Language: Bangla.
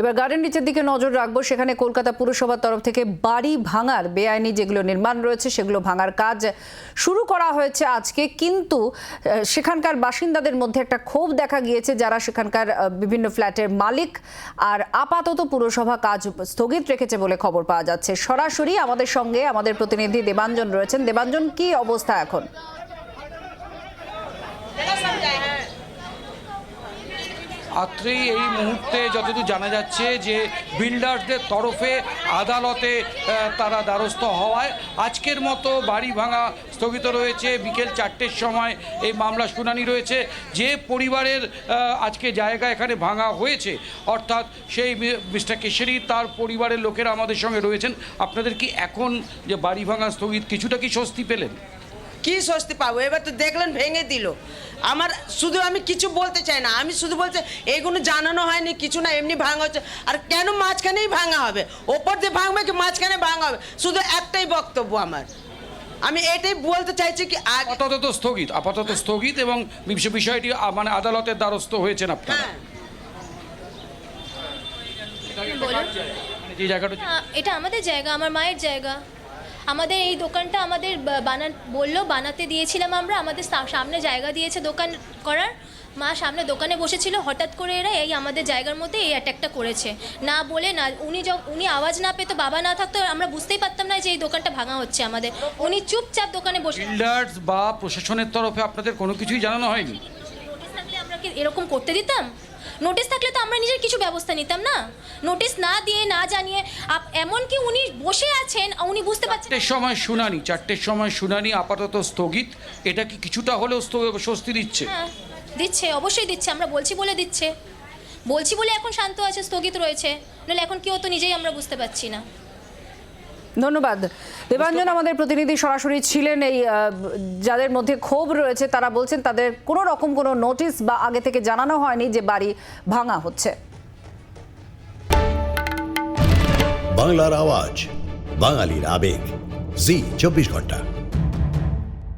এবার গার্ডেন নিচের দিকে নজর রাখব। সেখানে কলকাতা পুরসভার তরফ থেকে বাড়ি ভাঙার বেআইনি যেগুলো নির্মাণ রয়েছে, সেগুলো ভাঙার কাজ শুরু করা হয়েছে আজকে। কিন্তু সেখানকার বাসিন্দাদের মধ্যে একটা ক্ষোভ দেখা গিয়েছে, যারা সেখানকার বিভিন্ন ফ্ল্যাটের মালিক আর আপাতত পুরসভা কাজ স্থগিত রেখেছে বলে খবর পাওয়া যাচ্ছে। সরাসরি আমাদের সঙ্গে আমাদের প্রতিনিধি দেবাঞ্জন রয়েছেন। দেবাঞ্জন, কি অবস্থা এখন? আত্রে এই মুহূর্তে যতদূর জানা যাচ্ছে যে বিল্ডার্সদের তরফে আদালতে তারা দ্বারস্থ হওয়ায় আজকের মতো বাড়ি ভাঙা স্থগিত রয়েছে। বিকেল চারটের সময় এই মামলা শুনানি রয়েছে। যে পরিবারের আজকে জায়গা এখানে ভাঙা হয়েছে, অর্থাৎ সেই মিস্টার কেশরি তার পরিবারের লোকেরা আমাদের সঙ্গে রয়েছেন। আপনাদের কি এখন যে বাড়ি ভাঙা স্থগিত কিছুটা কি স্বস্তি পেলেন? কি স্বস্তি পাবো? এবার তো দেখলেন ভেঙে দিল। আমার শুধু আমি কিছু বলতে চাই না। আমি শুধু বলছি এইগুলো জানানো হয়নি কিছু না এমনি ভাঙা হচ্ছে। আর কেন মাঝখানেই ভাঙা হবে? ওপর দিয়ে ভাঙবে কি মাঝখানে ভাঙা হবে? শুধু একটাই বক্তব্য আমার। আমি এটাই বলতে চাইছি কি আপাতত স্থগিত আপাতত স্থগিত এবং বিষ- বিষয়টি মানে আদালতের দ্বারস্থ হয়েছেন আপনারা। হ্যাঁ। মানে এটা আমাদের জায়গা আমার মায়ের জায়গা। আমাদের এই দোকানটা আমাদের বানা বলল বানাতে দিয়েছিলাম আমরা আমাদের সামনে জায়গা দিয়েছে দোকান করার। মা সামনে দোকানে বসেছিল হঠাৎ করে এরা এই আমাদের জায়গার মধ্যে এই অ্যাটাকটা করেছে। না বলে না উনি যখন উনি আওয়াজ না পেতো বাবা না থাকতো আমরা বুঝতেই পারতাম না যে এই দোকানটা ভাঙা হচ্ছে আমাদের। উনি চুপচাপ দোকানে বসে বিল্ডার্স বা প্রশাসনের তরফে আপনাদের কোনো কিছুই জানানো হয়নি? আমরা কি এরকম করতে দিতাম? নোটিশ থাকলে তো আমরা নিজের কিছু ব্যবস্থা নিতাম না? নোটিশ না দিয়ে না জানিয়ে আপ- এমনকি উনি বসে আছেন উনি বুঝতে পারছেন চারটের সময় শুনানি চারটের সময় শুনানি আপাতত স্থগিত। এটা কি কিছুটা হলেও স্বস্তি দিচ্ছে? হ্যাঁ দিচ্ছে অবশ্যই দিচ্ছে আমরা বলছি বলে দিচ্ছে। বলছি বলে এখন শান্ত আছে স্থগিত রয়েছে। নাহলে এখন কি হতো নিজেই আমরা বুঝতে পারছি না। ধন্যবাদ। দেবাঞ্জন আমাদের প্রতিনিধি সরাসরি ছিলেন এই যাদের মধ্যে ক্ষোভ রয়েছে, তারা বলছেন তাদের কোনো রকম কোনো নোটিশ বা আগে থেকে জানানো হয়নি যে বাড়ি ভাঙা হচ্ছে। বাংলার আওয়াজ, বাঙালির আবেগ, জি, চব্বিশ ঘণ্টা।